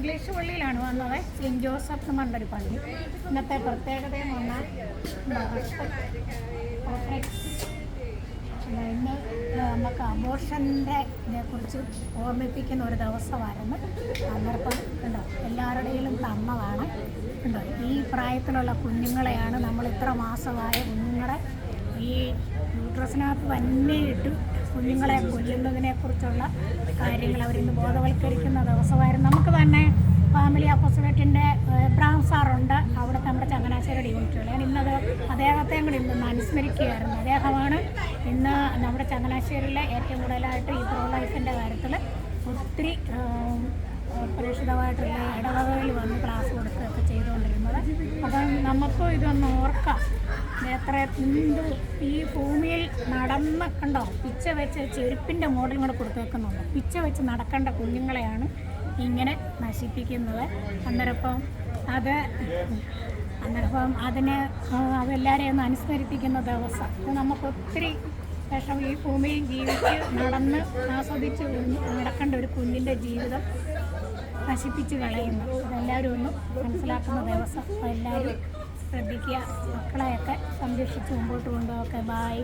English പള്ളിയിലാണ് വന്നത്. Saint Joseph എന്ന് പറഞ്ഞൊരു പള്ളി. ഇന്നത്തെ പ്രത്യേകത എന്ന് പറഞ്ഞാൽ ഇന്ന് നമുക്ക് അബോർഷന്റെ കുറിച്ച് ഓർമ്മിപ്പിക്കുന്ന ഒരു ദിവസമായിരുന്നു. സന്ദർഭം ഉണ്ടോ എല്ലാവരുടെയും തന്നതാണ്. ഉണ്ടോ ഈ പ്രായത്തിലുള്ള കുഞ്ഞുങ്ങളെയാണ് നമ്മൾ ഇത്ര മാസമായ കുഞ്ഞുങ്ങളെ ഈ യൂട്രസിനകത്ത് തന്നെ ഇട്ട് കുഞ്ഞുങ്ങളെ കൊല്ലുന്നതിനെ കുറിച്ചുള്ള കാര്യങ്ങൾ അവരിന്ന് ബോധവൽക്കരിക്കുന്ന ദിവസമായിരുന്നു. നമുക്ക് തന്നെ ഫാമിലി അപ്പോസിലേറ്റിന്റെ എബ്രാഹിം സാറുണ്ട്. അവിടെ നമ്മുടെ ചങ്ങനാശ്ശേരിയുടെ യൂണിറ്റുകൾ ഞാൻ ഇന്നത് അദ്ദേഹത്തെയും കൂടി ഇന്ന് അനുസ്മരിക്കുകയായിരുന്നു. അദ്ദേഹമാണ് ഇന്ന് നമ്മുടെ ചങ്ങനാശ്ശേരിയിലെ ഏറ്റവും കൂടുതലായിട്ട് ഈ പ്രോ ലൈഫിന്റെ കാര്യത്തിൽ ഒത്തിരി ആം, പ്രേക്ഷിതമായിട്ടുള്ള ഇടവകയിൽ വന്ന് ക്ലാസ് കൊടുക്കുകയൊക്കെ ചെയ്തുകൊണ്ടിരുന്നത്. അപ്പം നമുക്കും ഇതൊന്ന് ഓർക്കാം. എത്ര എന്ത് ഈ ഭൂമിയിൽ നടന്ന് കണ്ടോ? പിച്ച വെച്ച് ചെരുപ്പിന്റെ മോഡൽ കൂടെ കൊടുത്തേക്കുന്നുണ്ട്. പിച്ച വെച്ച് നടക്കേണ്ട കുഞ്ഞുങ്ങളെയാണ് ഇങ്ങനെ നശിപ്പിക്കുന്നത്. അന്നേരപ്പം അത് അന്നേരപ്പം അതിന് അതെല്ലാവരെയും ഒന്ന് അനുസ്മരിപ്പിക്കുന്ന ദിവസം. അത് നമുക്ക് വിഷം ഈ ഭൂമിയിൽ ജീവിച്ച് നടന്ന് ആസ്വദിച്ച് നടക്കേണ്ട ഒരു കുഞ്ഞിന്റെ ജീവിതം നശിപ്പിച്ച് കളയുന്നു. അതെല്ലാവരും ഒന്ന് മനസ്സിലാക്കുന്ന ദിവസം. എല്ലാവരും ശ്രദ്ധിക്കുക. മക്കളെയൊക്കെ സംരക്ഷിച്ച് മുമ്പോട്ട് കൊണ്ടുപോകെ. ബായ്